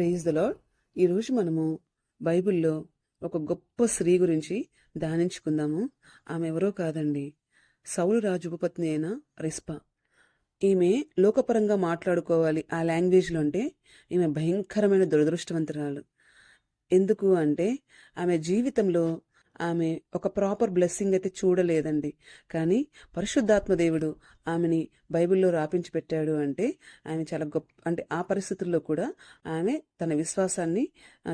Praise the lord ఈరోజు మనము బైబిల్లో ఒక గొప్ప స్త్రీ గురించి ధ్యానించుకుందాము. ఆమె ఎవరో కాదండి. సౌలు రాజు ఉపపత్ని అయిన రిస్పా. ఈమె లోకపరంగా మాట్లాడుకోవాలి ఆ లాంగ్వేజ్లో అంటే ఈమె భయంకరమైన దురదృష్టవంతురాలు. ఎందుకు అంటే ఆమె జీవితంలో ఆమె ఒక ప్రాపర్ బ్లెస్సింగ్ అయితే చూడలేదండి. కానీ పరిశుద్ధాత్మ దేవుడు ఆమెని బైబిల్లో రాపించి పెట్టాడు అంటే ఆమె చాలా గొప్ప అంటే ఆ పరిస్థితుల్లో కూడా ఆమె తన విశ్వాసాన్ని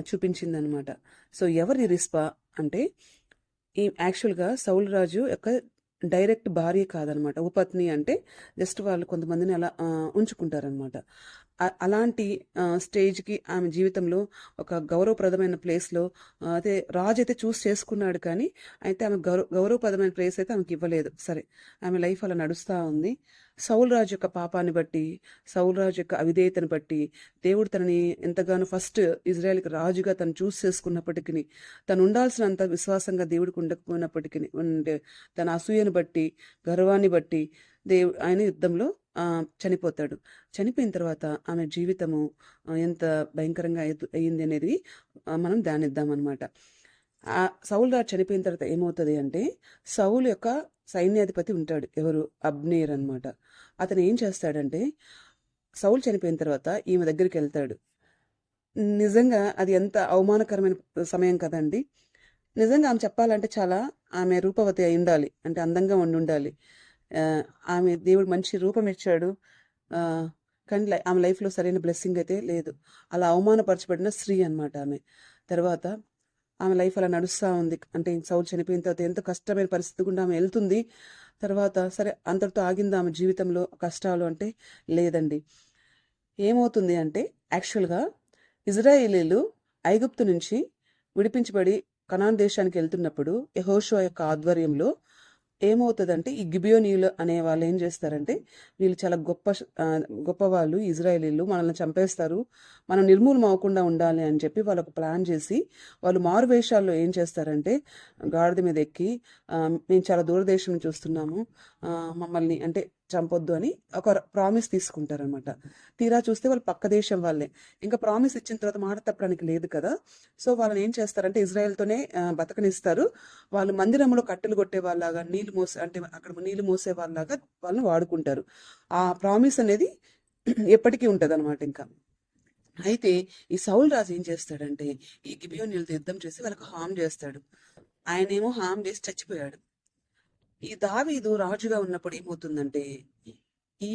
చూపించిందనమాట. సో ఎవరి రిస్పా అంటే ఈ యాక్చువల్గా సౌలరాజు యొక్క డైరెక్ట్ భార్య కాదనమాట. ఉపత్ని అంటే జస్ట్ వాళ్ళు కొంతమందిని అలా ఉంచుకుంటారనమాట. అలాంటి స్టేజ్కి ఆమె జీవితంలో ఒక గౌరవప్రదమైన ప్లేస్లో అయితే రాజు అయితే చూస్ చేసుకున్నాడు కానీ అయితే ఆమె గౌరవ గౌరవప్రదమైన ప్లేస్ అయితే ఆమెకి ఇవ్వలేదు. సరే ఆమె లైఫ్ అలా నడుస్తూ ఉంది. రాజు యొక్క పాపాన్ని బట్టి సౌల్ రాజు యొక్క అవిధేయతను బట్టి దేవుడు తనని ఎంతగానో ఫస్ట్ ఇజ్రాయెల్కి రాజుగా తను చూస్ చేసుకున్నప్పటికీ తను ఉండాల్సినంత విశ్వాసంగా దేవుడికి ఉండకపోయినప్పటికీ ఉండే తన అసూయను బట్టి గర్వాన్ని బట్టి దేవు ఆయన యుద్ధంలో చనిపోతాడు. చనిపోయిన తర్వాత ఆమె జీవితము ఎంత భయంకరంగా అయింది అయ్యింది అనేది మనం ధ్యానిద్దాం అనమాట సౌలు రాజు చనిపోయిన తర్వాత ఏమవుతుంది అంటే సౌలు యొక్క సైన్యాధిపతి ఉంటాడు ఎవరు? అబ్నేర్ అనమాట అతను ఏం చేస్తాడంటే సౌలు చనిపోయిన తర్వాత ఈమె దగ్గరికి వెళ్తాడు. నిజంగా అది ఎంత అవమానకరమైన సమయం కదండి. నిజంగా ఆమె చెప్పాలంటే చాలా ఆమె రూపవతి అయి ఉండాలి అంటే అందంగా ఉండి ఉండాలి. ఆమె దేవుడు మంచి రూపం ఇచ్చాడు. కానీ ఆమె లైఫ్లో సరైన బ్లెస్సింగ్ అయితే లేదు. అలా అవమానపరచబడిన స్త్రీ అనమాట ఆమె. తర్వాత ఆమె లైఫ్ అలా నడుస్తూ ఉంది. అంటే సౌల్ చనిపోయిన తర్వాత ఎంతో కష్టమైన పరిస్థితి గుండా ఆమె వెళ్తుంది. తర్వాత సరే అంతటితో ఆగింది ఆమె జీవితంలో కష్టాలు అంటే లేదండి. ఏమవుతుంది అంటే యాక్చువల్గా ఇజ్రాయేలీలు ఐగుప్తు నుంచి విడిపించబడి కనాన్ దేశానికి వెళ్తున్నప్పుడు యెహోషువ యొక్క ఆధ్వర్యంలో ఏమవుతుందంటే ఈ గిబియోనీలు అనే వాళ్ళు ఏం చేస్తారంటే వీళ్ళు చాలా గొప్ప గొప్పవాళ్ళు గొప్ప వాళ్ళు ఇజ్రాయేలీలు మనల్ని చంపేస్తారు. మనం నిర్మూలం అవ్వకుండా ఉండాలి అని చెప్పి వాళ్ళు ఒక ప్లాన్ చేసి వాళ్ళు మారు వేషాల్లో ఏం చేస్తారంటే గాడిద మీద ఎక్కి మేము చాలా దూరదేశం చూస్తున్నాము మమ్మల్ని అంటే చంపొద్దు అని ఒక ప్రామిస్ తీసుకుంటారనమాట తీరా చూస్తే వాళ్ళు పక్క దేశం వాళ్ళే. ఇంకా ప్రామిస్ ఇచ్చిన తర్వాత మాట తప్పడానికి లేదు కదా. సో వాళ్ళని ఏం చేస్తారంటే ఇజ్రాయెల్తోనే బతకనిస్తారు. వాళ్ళు మందిరంలో కట్టెలు కొట్టే వాళ్ళలాగా నీళ్ళు మోసే అంటే అక్కడ నీళ్ళు మోసే వాళ్ళలాగా వాళ్ళని వాడుకుంటారు. ఆ ప్రామిస్ అనేది ఎప్పటికీ ఉంటుంది అనమాట ఇంకా. అయితే ఈ సౌల్ రాజు ఏం చేస్తాడంటే ఈ గిబియోనీలతో యుద్ధం చేసి వాళ్ళకి హామ్ చేస్తాడు. ఆయనేమో హామ్ చేసి చచ్చిపోయాడు. ఈ దావీదు రాజుగా ఉన్నప్పుడు ఏమవుతుందంటే ఈ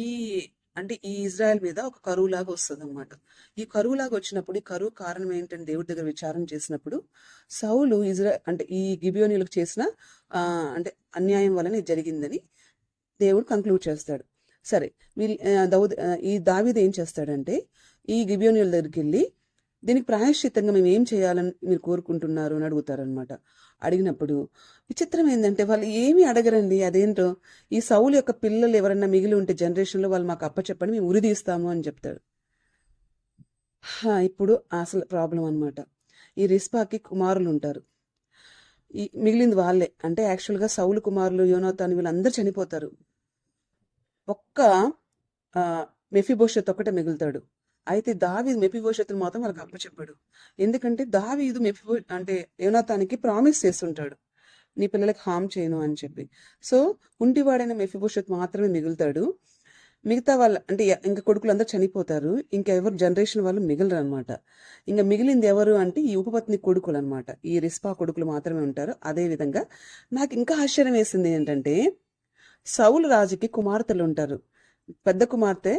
అంటే ఈ ఇజ్రాయెల్ మీద ఒక కరువు లాగా వస్తుంది అనమాట ఈ కరువు లాగా వచ్చినప్పుడు ఈ కరువు కారణం ఏంటని దేవుడి దగ్గర విచారం చేసినప్పుడు సౌలు ఇజ్రా అంటే ఈ గిబియోనీలకు చేసిన అంటే అన్యాయం వలన జరిగిందని దేవుడు కంక్లూడ్ చేస్తాడు. సరే వీళ్ళు దౌద్ ఈ దావీదు ఏం చేస్తాడంటే ఈ గిబియోనీల దగ్గరికి వెళ్ళి దీనికి ప్రాయశ్చిత్తంగా మేము ఏం చేయాలని మీరు కోరుకుంటున్నారు అని అడుగుతారనమాట అడిగినప్పుడు విచిత్రం ఏంటంటే వాళ్ళు ఏమీ అడగరండి అదేంటో? ఈ సౌలు యొక్క పిల్లలు ఎవరన్నా మిగిలి ఉంటే జనరేషన్లో వాళ్ళు మాకు అప్పచెప్పని మేము ఉరిదీస్తాము అని చెప్తాడు. హా, ఇప్పుడు అసలు ప్రాబ్లం అనమాట ఈ రిస్పాకి కుమారులు ఉంటారు. ఈ మిగిలింది వాళ్ళే. అంటే యాక్చువల్గా సౌలు కుమారులు యోనోతాను వీళ్ళందరూ చనిపోతారు. ఒక్క మెఫిబోషత్ ఒక్కటే మిగులుతాడు. అయితే దావీదు మెఫిబోషత్తును మాత్రం వాళ్ళకి అప్పచెప్పాడు ఎందుకంటే దావీదు మెఫిబో అంటే యోనాతానికి ప్రామిస్ చేస్తుంటాడు. నీ పిల్లలకి హామ్ చేయను అని చెప్పి. సో కుంటివాడైన మెఫిబోషత్ మాత్రమే మిగులుతాడు. మిగతా వాళ్ళ అంటే ఇంకా కొడుకులు అందరూ చనిపోతారు. ఇంకా ఎవరు జనరేషన్ వాళ్ళు మిగలరు అనమాట ఇంకా మిగిలింది ఎవరు అంటే ఈ ఉపపత్ని కొడుకులు అనమాట ఈ రిస్పా కొడుకులు మాత్రమే ఉంటారు. అదే విధంగా నాకు ఇంకా ఆశ్చర్యం వేసింది ఏంటంటే సౌలు రాజుకి కుమార్తెలు ఉంటారు. పెద్ద కుమార్తె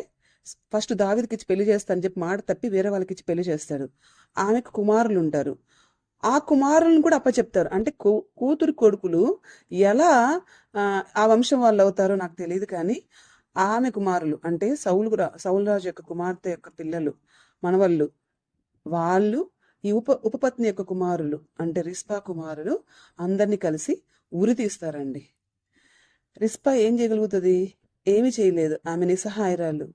ఫస్ట్ దావిదికి ఇచ్చి పెళ్ళి చేస్తా అని చెప్పి మాట తప్పి వేరే వాళ్ళకి ఇచ్చి పెళ్ళి చేస్తాడు. ఆమెకు కుమారులు ఉంటారు ఆ కుమారులను కూడా అప్పచెప్తారు. అంటే కూతురు కొడుకులు ఎలా ఆ, వంశం వాళ్ళు అవుతారో నాకు తెలియదు కానీ ఆమె కుమారులు అంటే సౌలు రా- యొక్క కుమార్తె యొక్క పిల్లలు మనవళ్ళు వాళ్ళు ఈ ఉప ఉపపత్ని యొక్క కుమారులు అంటే రిస్పా కుమారులు అందరినీ కలిసి ఉరి తీస్తారండి. రిస్పా ఏం చేయగలుగుతుంది? ఏమి చేయలేదు. ఆమె నిస్సహాయరాలు.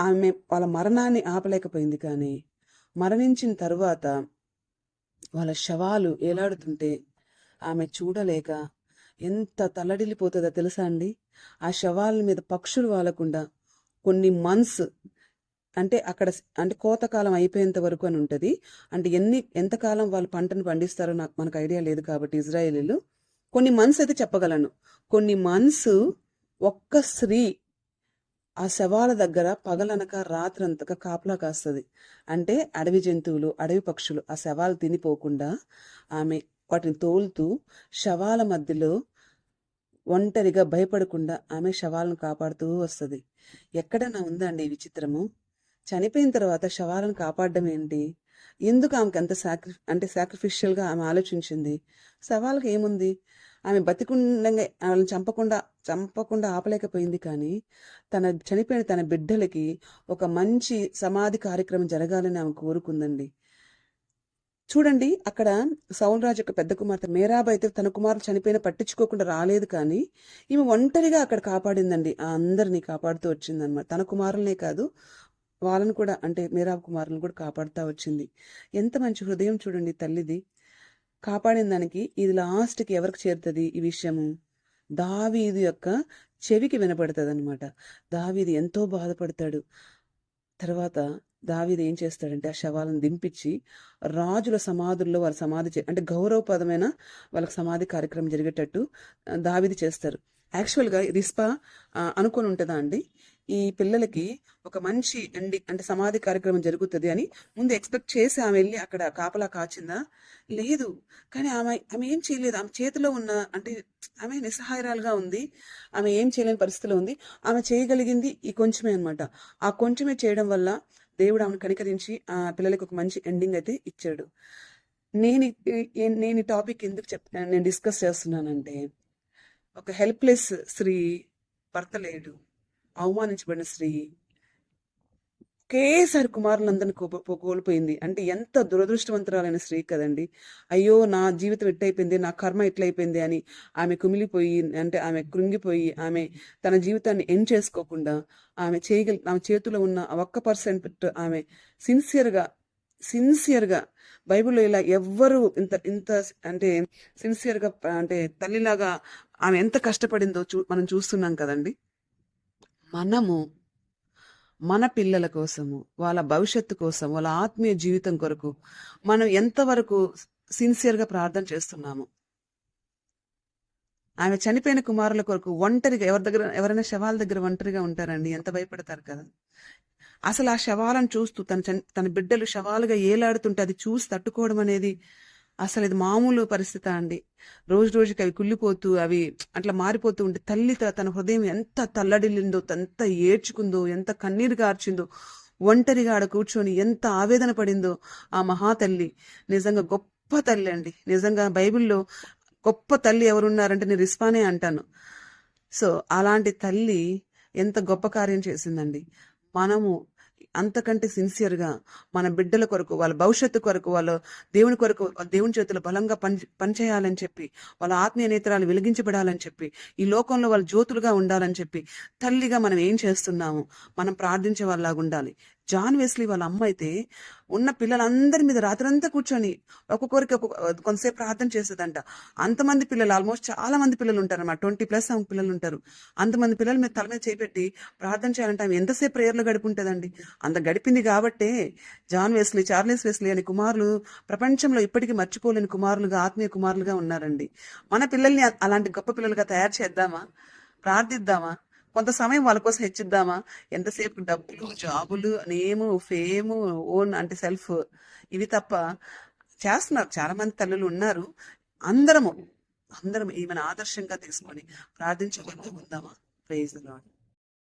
ఆమె వాళ్ళ మరణాన్ని ఆపలేకపోయింది కానీ మరణించిన తరువాత వాళ్ళ శవాలు ఏలాడుతుంటే ఆమె చూడలేక ఎంత తల్లడిల్లిపోతుందో తెలుసా అండి? ఆ శవాల మీద పక్షులు వాలకుండా కొన్ని మంత్స్ అంటే అక్కడ అంటే కోతకాలం అయిపోయేంత వరకు అని ఉంటుంది. అంటే ఎన్ని ఎంతకాలం వాళ్ళు పంటను పండిస్తారో నాకు మనకు ఐడియా లేదు కాబట్టి ఇజ్రాయేలీలు. కొన్ని మంత్స్ అయితే చెప్పగలను. కొన్ని మంత్స్ ఒక్క స్త్రీ ఆ శవాల దగ్గర పగలనక రాత్రంతక కాపలా కాస్తుంది. అంటే అడవి జంతువులు అడవి పక్షులు ఆ శవాలు తినిపోకుండా ఆమె వాటిని తోలుతూ శవాల మధ్యలో ఒంటరిగా భయపడకుండా ఆమె శవాలను కాపాడుతూ వస్తుంది. ఎక్కడన్నా ఉందండి ఈ విచిత్రము? చనిపోయిన తర్వాత శవాలను కాపాడడం ఏంటి? ఎందుకు ఆమెకు అంత సాక్రి అంటే సాక్రిఫిషియల్గా ఆమె ఆలోచించింది? శవాలకు ఏముంది? ఆమె బతికుండగా వాళ్ళని చంపకుండా చంపకుండా ఆపలేకపోయింది కానీ తన చనిపోయిన తన బిడ్డలకి ఒక మంచి సమాధి కార్యక్రమం జరగాలని ఆమె కోరుకుందండి. చూడండి అక్కడ సౌన్రాజు యొక్క పెద్ద కుమార్తె మేరాబ్ అయితే తన కుమారుడు చనిపోయిన పట్టించుకోకుండా రాలేదు కానీ ఈమె ఒంటరిగా అక్కడ కాపాడిందండి. ఆ అందరినీ కాపాడుతూ వచ్చిందనమాట తన కుమారులనే కాదు వాళ్ళని కూడా అంటే మేరాబ్ కుమారులను కూడా కాపాడుతూ వచ్చింది. ఎంత మంచి హృదయం చూడండి తల్లిది. కాపాడిన దానికి ఇది లాస్ట్కి ఎవరికి చేరుతుంది ఈ విషయము? దావీదు యొక్క చెవికి వినపడుతుంది అనమాట దావీది ఎంతో బాధపడతాడు. తర్వాత దావీది ఏం చేస్తాడంటే ఆ శవాలను దింపించి రాజుల సమాధుల్లో వాళ్ళ సమాధి అంటే గౌరవపదమైన వాళ్ళకి సమాధి కార్యక్రమం జరిగేటట్టు దావీది చేస్తారు. యాక్చువల్గా రిస్పా అనుకొని ఉంటుందా అండి? ఈ పిల్లలకి ఒక మంచి ఎండి అంటే సమాధి కార్యక్రమం జరుగుతుంది అని ముందు ఎక్స్పెక్ట్ చేసి ఆమె వెళ్ళి అక్కడ కాపలా కాచిందా? లేదు. కానీ ఆమె ఆమె ఏం చేయలేదు. ఆమె చేతిలో ఉన్న అంటే ఆమె నిస్సహాయరాలుగా ఉంది. ఆమె ఏం చేయలేని పరిస్థితిలో ఉంది. ఆమె చేయగలిగింది ఈ కొంచెమే అనమాట ఆ కొంచెమే చేయడం వల్ల దేవుడు ఆమెను కనికరించి ఆ పిల్లలకి ఒక మంచి ఎండింగ్ అయితే ఇచ్చాడు. నేను నేను ఈ టాపిక్ ఎందుకు చెప్ నేను డిస్కస్ చేస్తున్నానంటే ఒక హెల్ప్లెస్ స్త్రీ భర్త లేడు. అవమానించబడిన స్త్రీ ఒకేసారి కుమారులందరినీ కోల్పోయింది. అంటే ఎంత దురదృష్టవంతురాలైన స్త్రీ కదండి. అయ్యో నా జీవితం ఎట్టయిపోయింది నా కర్మ ఎట్లయిపోయింది అని ఆమె కుమిలిపోయి అంటే ఆమె కృంగిపోయి ఆమె తన జీవితాన్ని ఎండ్ చేసుకోకుండా ఆమె చేయగల ఆమె చేతిలో ఉన్న ఒక్క పర్సెంట్ ఆమె సిన్సియర్గా సిన్సియర్గా బైబిల్లో ఇలా ఎవ్వరు ఇంత ఇంత అంటే సిన్సియర్గా అంటే తల్లిలాగా ఆమె ఎంత కష్టపడిందో చూ మనం చూస్తున్నాం కదండి. మనము మన పిల్లల కోసము వాళ్ళ భవిష్యత్తు కోసం వాళ్ళ ఆత్మీయ జీవితం కొరకు మనం ఎంతవరకు సిన్సియర్గా ప్రార్థన చేస్తున్నాము. ఆమె చనిపోయిన కుమారుల కొరకు ఒంటరిగా ఎవరి దగ్గర ఎవరైనా శవాల దగ్గర ఒంటరిగా ఉంటారండి ఎంత భయపడతారు కదా. అసలు ఆ శవాలను చూస్తూ తన తన బిడ్డలు శవాలుగా ఏలాడుతుంటే అది చూసి తట్టుకోవడం అనేది అసలు ఇది మామూలు పరిస్థితి అండి. రోజు రోజుకి అవి కుళ్ళిపోతూ అవి అట్లా మారిపోతూ ఉంటే తల్లి తన హృదయం ఎంత తల్లడిల్లిందో ఎంత ఏడ్చుకుందో ఎంత కన్నీరు కార్చిందో ఒంటరిగా ఆడ కూర్చొని ఎంత ఆవేదన పడిందో ఆ మహాతల్లి. నిజంగా గొప్ప తల్లి అండి. నిజంగా బైబిల్లో గొప్ప తల్లి ఎవరున్నారంటే నేను రిస్పానే అంటాను. సో అలాంటి తల్లి ఎంత గొప్ప కార్యం చేసిందండి. మనము అంతకంటే సిన్సియర్గా మన బిడ్డల కొరకు వాళ్ళ భవిష్యత్తు కొరకు వాళ్ళు దేవుని కొరకు దేవుని చేతులు బలంగా పని పనిచేయాలని చెప్పి వాళ్ళ ఆత్మీయ నేత్రాలు వెలిగించబడాలని చెప్పి ఈ లోకంలో వాళ్ళ జ్యోతులుగా ఉండాలని చెప్పి తల్లిగా మనం ఏం చేస్తున్నాము మనం ప్రార్థించే వాళ్ళలాగా ఉండాలి. జాన్ వెస్లీ వాళ్ళ అమ్మ అయితే ఉన్న పిల్లలందరి మీద రాత్రంతా కూర్చొని ఒక్కొక్కరికి ఒక్కొక్క కొంతసేపు ప్రార్థన చేసేదంట. అంతమంది పిల్లలు ఆల్మోస్ట్ చాలా మంది పిల్లలు ఉంటారు అన్నమాట. ట్వంటీ ప్లస్ పిల్లలు ఉంటారు అంతమంది పిల్లల మీద తల మీద చేపెట్టి ప్రార్థన చేయాలంటే ఆమె ఎంతసేపు ప్రేయర్లు గడిపి అంత గడిపింది కాబట్టే జాన్ వెస్లీ చార్లెస్ వెస్లీ అనే కుమారులు ప్రపంచంలో ఇప్పటికీ మర్చిపోలేని కుమారులుగా ఆత్మీయ కుమారులుగా ఉన్నారండి. మన పిల్లల్ని అలాంటి గొప్ప పిల్లలుగా తయారు చేద్దామా? ప్రార్థిద్దామా? కొంత సమయం వాళ్ళ కోసం హెచ్చిద్దామా? ఎంతసేపు డబ్బులు జాబులు నేము ఫేము ఓన్ అంటే సెల్ఫ్ ఇవి తప్ప చేస్తున్నారు. చాలా మంది తల్లులు ఉన్నారు. అందరము అందరం ఈమెను ఆదర్శంగా తీసుకొని ప్రార్థించకుండా ఉందామా? Praise lord